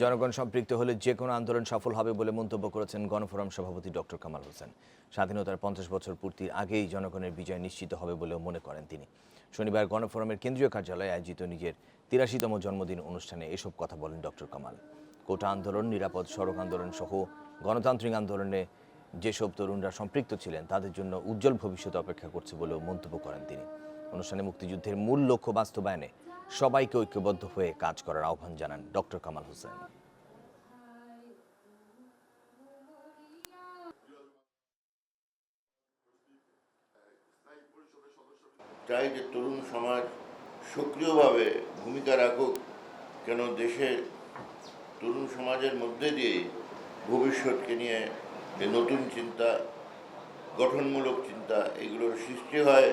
জনগণ সম্পৃক্ত হলে যে কোনো আন্দোলন সফল হবে বলে মন্তব্য করেছেন গণফোরাম সভাপতি ডক্টর কামাল হোসেন। স্বাধীনতার পঞ্চাশ বছর পূর্তির আগেই জনগণের বিজয় নিশ্চিত হবে বলেও মনে করেন তিনি। শনিবার গণফোরামের কেন্দ্রীয় কার্যালয়ে আয়োজিত নিজের তিরাশিতম জন্মদিন অনুষ্ঠানে এসব কথা বলেন ডক্টর কামাল। কোটা আন্দোলন, নিরাপদ সড়ক আন্দোলন সহ গণতান্ত্রিক আন্দোলনে যেসব তরুণরা সম্পৃক্ত ছিলেন, তাদের জন্য উজ্জ্বল ভবিষ্যৎ অপেক্ষা করছে বলেও মন্তব্য করেন তিনি। অনুষ্ঠানে মুক্তিযুদ্ধের মূল লক্ষ্য বাস্তবায়নে সবাইকে ঐক্যবদ্ধ হয়ে কাজ করার আহ্বান জানান ডক্টর কামাল হোসেন। চাই যে তরুণ সমাজ সক্রিয়ভাবে ভূমিকা রাখুক, কেন দেশের তরুণ সমাজের মধ্যে দিয়ে ভবিষ্যৎকে নিয়ে যে নতুন চিন্তা, গঠনমূলক চিন্তা, এগুলোর সৃষ্টি হয়